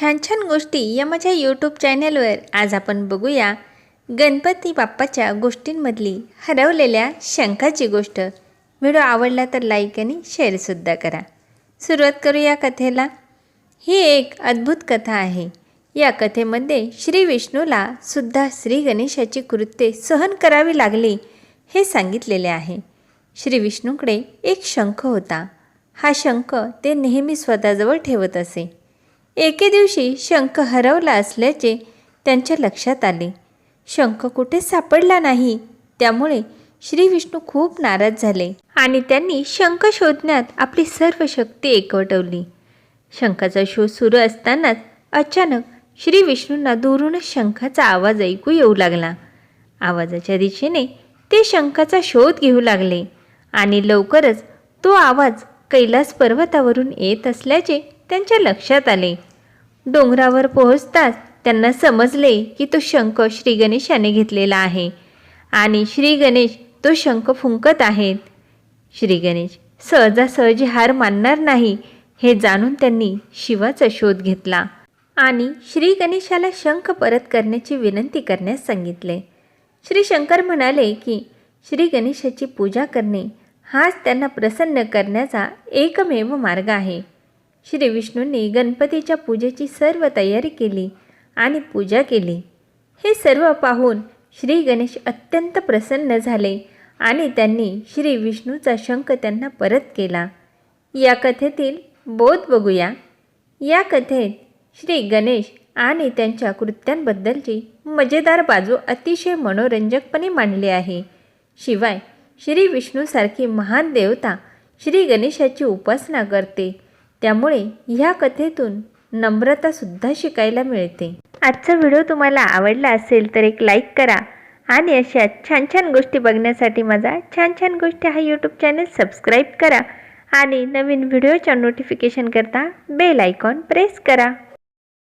छान छान गोष्टी या माझ्या यूट्यूब चॅनलवर आज आपण बघूया गणपती बाप्पाच्या गोष्टींमधली हरवलेल्या शंखाची गोष्ट. व्हिडिओ आवडला तर लाईक आणि शेअरसुद्धा करा. सुरुवात करूया कथेला. ही एक अद्भुत कथा आहे. या कथेमध्ये श्री विष्णूला सुद्धा श्री गणेशाची कृत्ये सहन करावी लागली हे सांगितलेले आहे. श्री विष्णूकडे एक शंख होता. हा शंख ते नेहमी स्वतःजवळ ठेवत असे. एके दिवशी शंख हरवला असल्याचे त्यांच्या लक्षात आले. शंख कुठे सापडला नाही त्यामुळे श्री विष्णू खूप नाराज झाले आणि त्यांनी शंख शोधण्यात आपली सर्व शक्ती एकवटवली. शंखाचा शोध सुरू असतानाच अचानक श्री विष्णूंना दूरूनच शंखाचा आवाज ऐकू येऊ लागला. आवाजाच्या दिशेने ते शंखाचा शोध घेऊ लागले आणि लवकरच तो आवाज कैलास पर्वतावरून येत असल्याचे त्यांच्या लक्षात आले. डोंगरावर पोहोचताच त्यांना समजले की तो शंख श्री गणेशाने घेतलेला आहे आणि श्री गणेश तो शंख फुंकत आहेत. श्री गणेश सहजासहजी हार मानणार नाही हे जाणून त्यांनी शिवाचा शोध घेतला आणि श्री गणेशाला शंख परत करण्याची विनंती करण्यास सांगितले. श्री शंकर म्हणाले की श्री गणेशाची पूजा करणे हाच त्यांना प्रसन्न करण्याचा एकमेव मार्ग आहे. श्री विष्णूंनी गणपतीच्या पूजेची सर्व तयारी केली आणि पूजा केली. हे सर्व पाहून श्री गणेश अत्यंत प्रसन्न झाले आणि त्यांनी श्री विष्णूचा शंख त्यांना परत केला. या कथेतील बोध बघूया. या कथेत श्री गणेश आणि त्यांच्या कृत्यांबद्दलची मजेदार बाजू अतिशय मनोरंजकपणे मांडली आहे. शिवाय श्री विष्णूसारखी महान देवता श्री गणेशाची उपासना करते. त्यामुळे ह्या कथेतून नम्रतासुद्धा शिकायला मिळते. आजचा व्हिडिओ तुम्हाला आवडला असेल तर एक लाईक करा आणि अशा छान छान गोष्टी बघण्यासाठी माझा छान छान गोष्टी हा यूट्यूब चॅनल सबस्क्राईब करा आणि नवीन व्हिडिओच्या नोटिफिकेशन करता बेल आयकॉन प्रेस करा.